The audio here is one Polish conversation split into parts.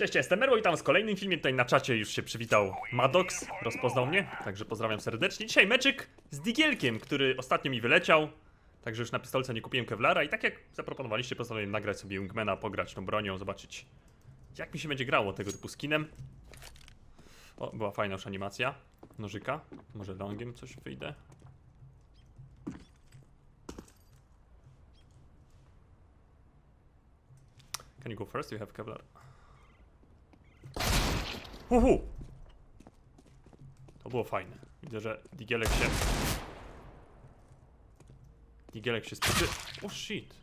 Cześć, ja jestem Merło, witam w kolejnym filmie. Tutaj na czacie już się przywitał Maddox, rozpoznał mnie, także pozdrawiam serdecznie. Dzisiaj meczyk z Digielkiem, który ostatnio mi wyleciał. Także już na pistolce nie kupiłem Kevlara i tak jak zaproponowaliście, postanowiłem nagrać sobie Wingmana, pograć tą bronią, zobaczyć jak mi się będzie grało tego typu skinem. O, była fajna już animacja nożyka. Może longiem coś wyjdę. Can you go first? You have Kevlar. Uhu! To było fajne. Widzę, że Digielek się... Digielek się spieszy... O oh, shit!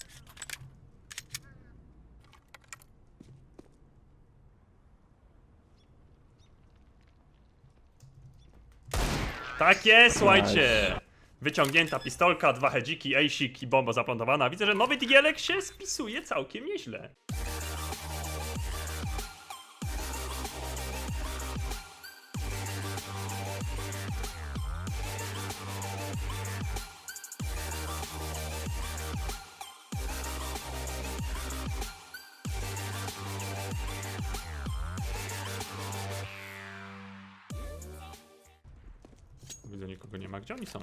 Tak jest, słuchajcie! Wyciągnięta pistolka, dwa hedziki, ejsik i bomba zaplantowana. Widzę, że nowy Digielek się spisuje całkiem nieźle. Nikogo nie ma. Gdzie oni są?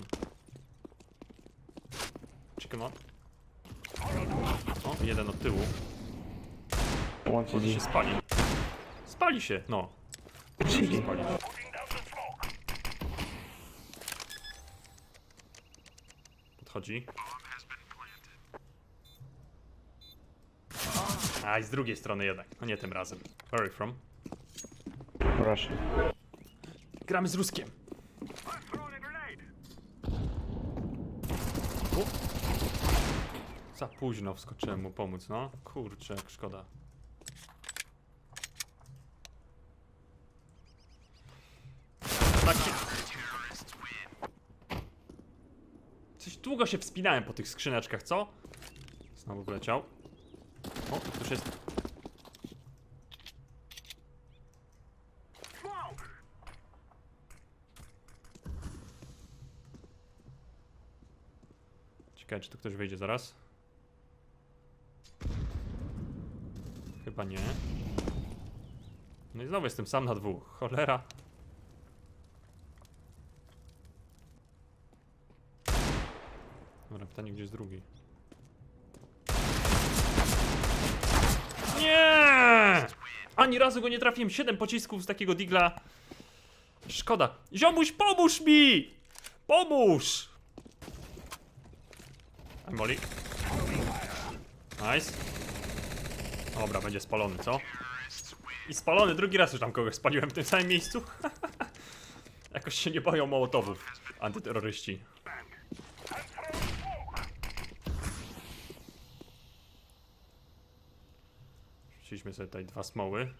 Chicken on. O, jeden od tyłu. On się spali. Spali się, no. Chili. Spali. Podchodzi. A, i z drugiej strony jednak. No nie tym razem. Where are you from? Proszę. Gramy z Ruskiem. Za późno wskoczyłem mu pomóc, no. Kurczę, jak szkoda. Coś długo się wspinałem po tych skrzyneczkach, co? Znowu wleciał. O, tu już jest... Ciekawe, czy tu ktoś wyjdzie zaraz. Chyba nie. No i znowu jestem sam na dwóch. Cholera. Dobra, pytanie, gdzie jest drugi? Nie! Ani razu go nie trafiłem. Siedem pocisków z takiego digla. Szkoda. Ziomuś, pomóż mi! Pomóż! I'm Molly. Nice. Dobra, będzie spalony, co? I spalony, drugi raz już tam kogoś spaliłem w tym samym miejscu. Jakoś się nie boją mołotowów, antyterroryści. Rzuciliśmy sobie tutaj dwa smoły.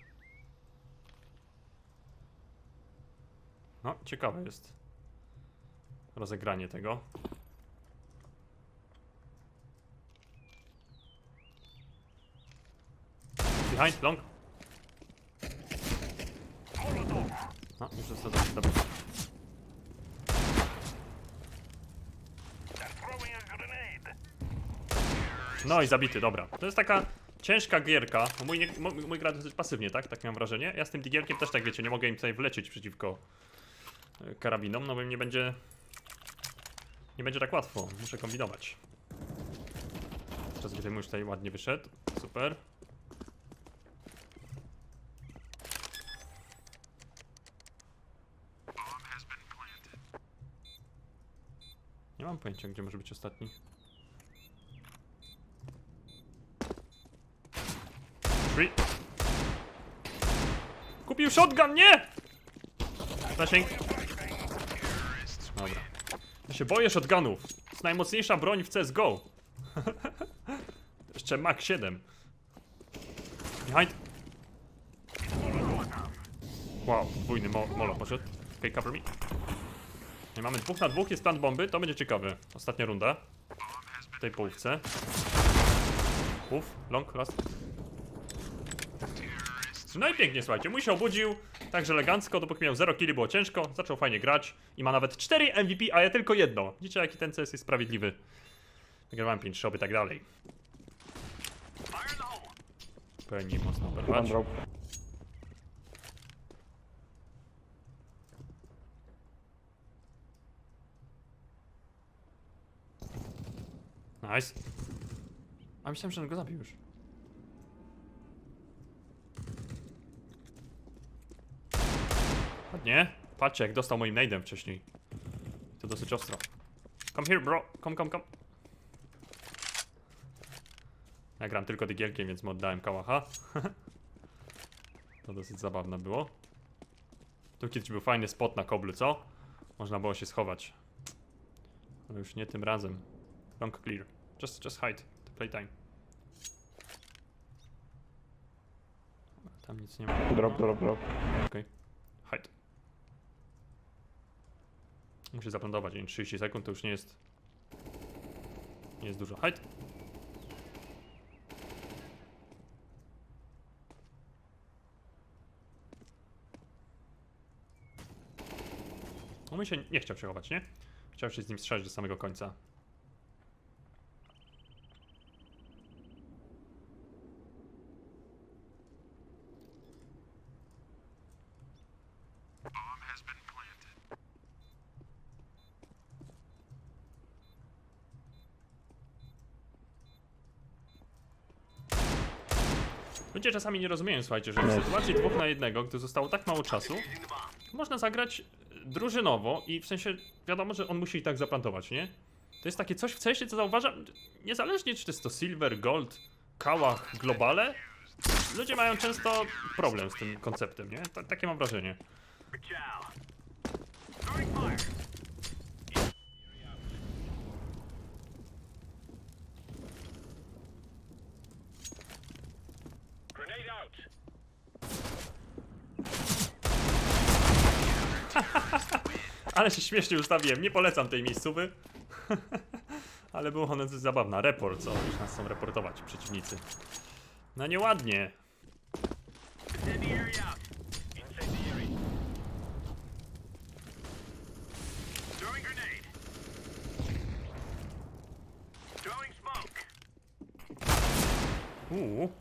No, ciekawe jest rozegranie tego. Behind, long. Został dobra. No i zabity, dobra. To jest taka ciężka gierka. Mój, nie, mój, mój gra dosyć pasywnie, tak? Tak mam wrażenie. Ja z tym digierkiem też tak wiecie, nie mogę im tutaj wlecieć przeciwko e, karabinom, no bo im nie będzie... Nie będzie tak łatwo. Muszę kombinować. Czas gdy już tutaj ładnie wyszedł. Super. Nie mam pojęcia, gdzie może być ostatni. Three. Kupił shotgun, nie! Zasięg. Dobra. Ja się boję shotgunów. To jest najmocniejsza broń w CSGO. Jeszcze Mach 7. Behind. Wow, podwójny mo molo poszedł. Okay, cover me. Nie mamy dwóch na dwóch, jest plan bomby, to będzie ciekawe. Ostatnia runda. W tej połówce. Uf, long, last. No i pięknie, słuchajcie, mój się obudził, także elegancko, dopóki miał 0 killi było ciężko, zaczął fajnie grać i ma nawet 4 MVP, a ja tylko jedno. Widzicie jaki ten CS jest sprawiedliwy. Wygrywałem 5 shop i tak dalej. Pełni mocno oberwać. drop. Nice. A myślałem, że on go zabił już. Ładnie. Patrzcie, jak dostał moim nade'em wcześniej. To dosyć ostro. Come here, bro. Come, come, come. Ja gram tylko digielkiem, więc mu oddałem kałacha. to dosyć zabawne było. Tu kiedyś był fajny spot na koblu, co? Można było się schować. Ale już nie tym razem. Long clear. Just, just hide. To playtime. Tam nic nie ma. Drop, drop, drop. Okej. Hide. Muszę zaplądować, nie 30 sekund to już nie jest. Nie jest dużo. Hide. On mi się nie chciał przechować, nie? Chciał się z nim strzelać do samego końca. Ludzie czasami nie rozumieją, słuchajcie, że w Nie. sytuacji dwóch na jednego, gdy zostało tak mało czasu, można zagrać drużynowo i w sensie wiadomo, że on musi i tak zaplantować, nie? To jest takie coś w cesie, co zauważam, niezależnie czy to jest to silver, gold, kałach, globale, ludzie mają często problem z tym konceptem, nie? Ta, takie mam wrażenie. Ale się śmiesznie ustawiłem, nie polecam tej miejscówy. Ale było ona dosyć zabawna. Report, co? Już nas chcą reportować przeciwnicy. No nieładnie. Uuu,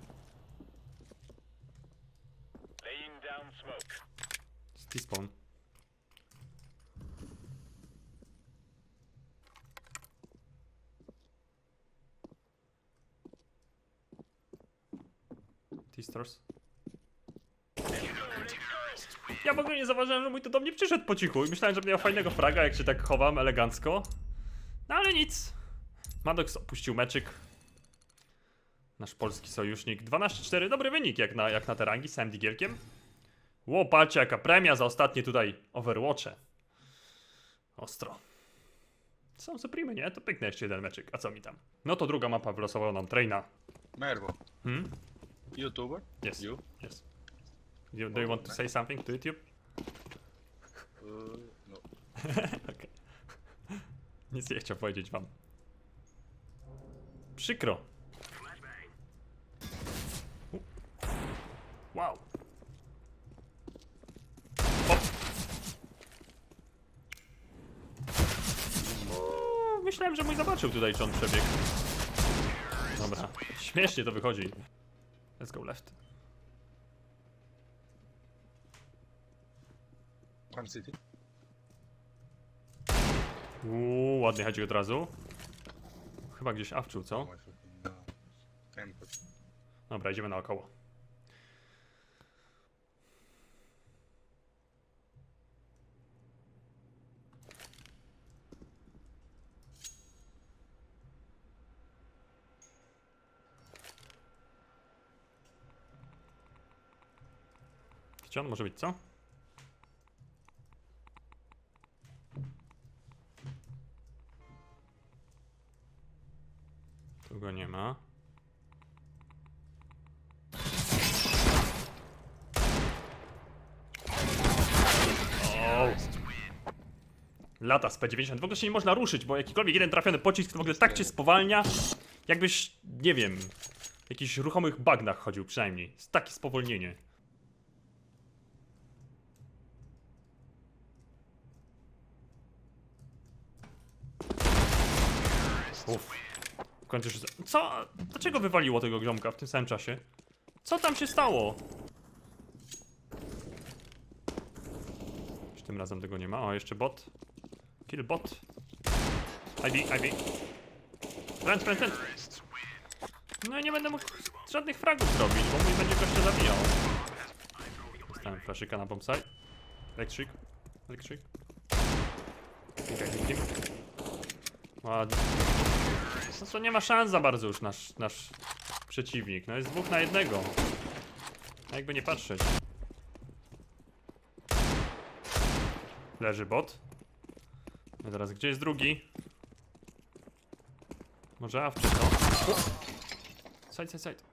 Ja w ogóle nie zauważyłem, że mój to do mnie przyszedł po cichu i myślałem, że miał fajnego fraga, jak się tak chowam elegancko. No ale nic. Maddox opuścił meczyk. Nasz polski sojusznik. 12-4, dobry wynik jak na, jak na te rangi z samym digielkiem. Ło, patrzcie jaka premia za ostatnie tutaj Overwatche. Ostro. Są Supreme, nie? To piękny jeszcze jeden meczyk. A co mi tam? No to druga mapa wylosowała nam traina. Mervo, Hmm? YouTuber? Yes. You? Yes. You, do you want to say something to YouTube? Uh, no. Okej. Nic nie chciał powiedzieć wam. Przykro. U. Wow. O, Myślałem, że mój zobaczył tutaj, czy on przebiegł. Dobra, śmiesznie to wychodzi. Let's go left. One city. Uuu, ładnie chodzi od razu. Chyba gdzieś awczył, co? Dobra, idziemy naokoło. Gdzie może być, co? Tu go nie ma. O! Lata z P90. W ogóle się nie można ruszyć, bo jakikolwiek jeden trafiony pocisk to w ogóle tak cię spowalnia, jakbyś, nie wiem, w jakichś ruchomych bagnach chodził przynajmniej. Takie spowolnienie. Uff. Już... Co? Dlaczego wywaliło tego gromka w tym samym czasie? Co tam się stało? Czy tym razem tego nie ma? O, jeszcze bot. Kill bot. IB, IB. Plant, plant, plant. No i nie będę mógł żadnych fragów zrobić, bo mój będzie gościa zabijał. Dostałem flaszyka na bombsite. Electric. Electric. Ładnie. No to nie ma szans za bardzo już nasz, nasz przeciwnik. No jest dwóch na jednego. A jakby nie patrzeć. Leży bot. No teraz gdzie jest drugi? Może awczy to? O! Side, side, side.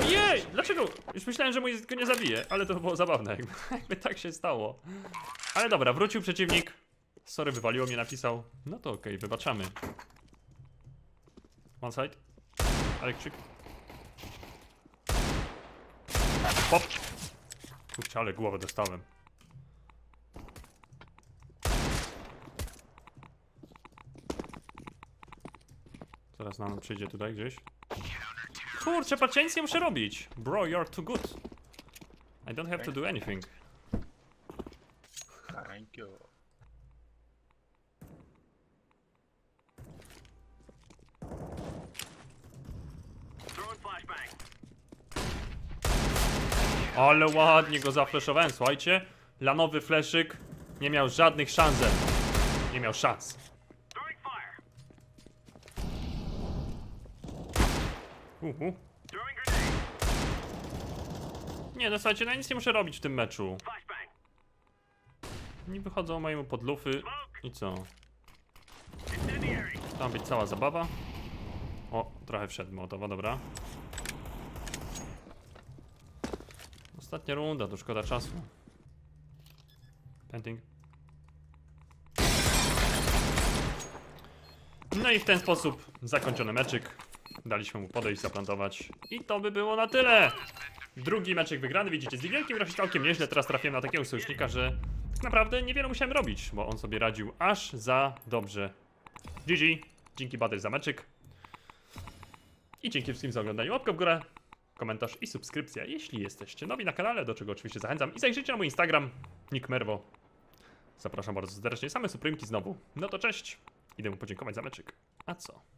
Ojej! Dlaczego? Już myślałem, że mój go nie zabije, ale to było zabawne, jakby, jakby tak się stało. Ale dobra, wrócił przeciwnik. Sorry, wywaliło mnie, napisał. No to okej, wybaczamy. One side. Electric. Pop! Kurczę, ale głowę dostałem. Zaraz nam przyjdzie tutaj gdzieś. Kurczę, patrzcie, muszę robić. Bro, you're too good. I don't have to do anything. Thank you. Ale ładnie go zafleszowałem, słuchajcie. Lanowy fleszyk nie miał żadnych szans. Nie miał szans. Uhu. Nie, no słuchajcie, no nic nie muszę robić w tym meczu. Nie wychodzą mojemu podlufy. I co? Tam być cała zabawa. O, trochę wszedł motowa, dobra. Ostatnia runda, to szkoda czasu. Pending. No i w ten sposób zakończony meczyk. Daliśmy mu podejść, zaplantować. I to by było na tyle. Drugi meczek wygrany, widzicie, z się całkiem nieźle. Teraz trafiłem na takiego sojusznika, że tak naprawdę niewiele musiałem robić, bo on sobie radził aż za dobrze. GG. Dzięki Badyl za meczyk. I dzięki wszystkim za oglądanie. Łapka w górę, komentarz i subskrypcja, jeśli jesteście nowi na kanale, do czego oczywiście zachęcam. I zajrzyjcie na mój Instagram, Nick Merwo. Zapraszam bardzo serdecznie. Same suprymki znowu. No to cześć. Idę mu podziękować za meczyk. A co?